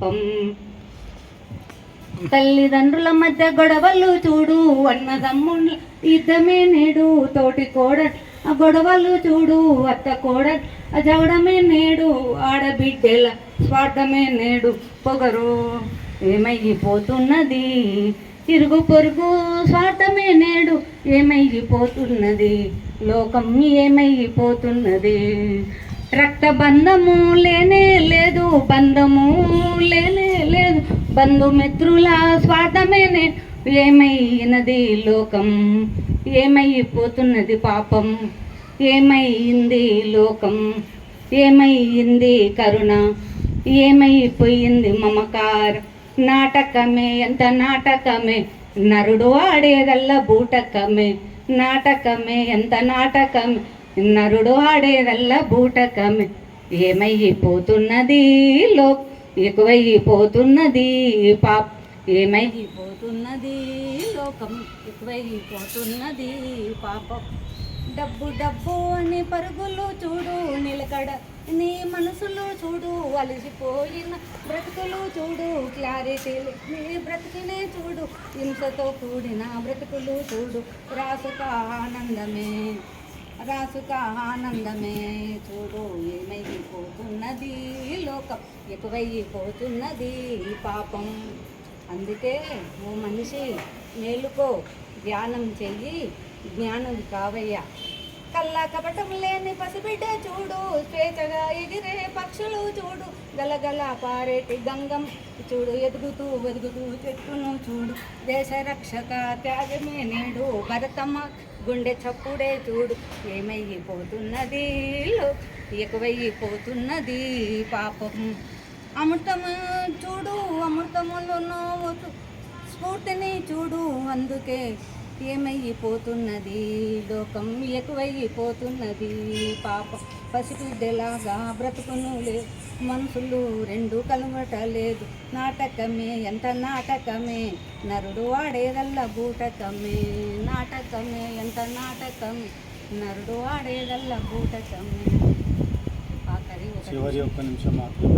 పాపం. తల్లిదండ్రుల మధ్య గొడవలు చూడు అన్నదమ్ముళ్ళ యుద్ధమే నేడు తోటి కోడ ఆ గొడవలు చూడు అత్త కోడ ఆ జవడమే నేడు ఆడబిడ్డల స్వార్థమే నేడు పొగరు. ఏమైపోతున్నది? ఇరుగు పొరుగు స్వార్థమే నేడు ఏమైపోతున్నది? లోకం ఏమైపోతున్నది? రక్త బంధము లేనే లేదు బంధము. బంధుమిత్రుల స్వార్థమేనే. ఏమైనది లోకం? ఏమైపోతున్నది పాపం? ఏమైంది లోకం? ఏమైంది కరుణ? ఏమైపోయింది మమకార్? నాటకమే ఎంత నాటకమే? నరుడు ఆడేదల్లా బూటకమే. నాటకమే ఎంత నాటకమే? నరుడు ఆడేదల్లా బూటకమే. ఏమైపోతున్నది లోకం? ఎక్కువైపోతున్నది పాప. ఏమైపోతున్నది లోకం ఎక్కువైపోతున్నది పాపం. డబ్బు డబ్బు అని పరుగులు చూడు నిలకడ నీ మనసులో చూడు అలసిపోయిన బ్రతుకులు చూడు క్లారిటీ నీ బ్రతికినే చూడు హింసతో కూడిన బ్రతుకులు చూడు రాసుక ఆనందమే రాసుక ఆనందమే చూడు ఏమైపోతున్నది లోకం ఎక్కువైపోతున్నది పాపం. అందుకే ఓ మనిషి మేలుకో ధ్యానం చెయ్యి జ్ఞానం కావయ్యా. కల్లా కపటం లేని పసిబిడ్డ చూడు స్వేచ్ఛగా ఎగిరే చూడు గలగల పారేటి గంగం. చూడు ఎదుగుతూ వెదుగుతూ చెట్టును చూడు. దేశ రక్షక త్యాగమే నేడు భరతమ్మ. గుండె చప్పుడే చూడు ఏమైపోతున్నది? లో ఎక్కువైపోతున్నది పాపం. అమృతము చూడు అమృతములను స్ఫూర్తిని చూడు అందుకే ఏమైపోతున్నది లోకం ఎక్కువైపోతున్నది. పాప పసిబిడ్డలాగా బ్రతుకును లే మనుషులు రెండు కలవటలేదు నాటకమే ఎంత నాటకమే? నరుడు ఆడేదల్లా బూటకమే. నాటకమే ఎంత నాటకమే? నరుడు ఆడేదల్లా బూటకమే. ఆఖరి చివరి ఒక్క నిమిషం మాత్రమే.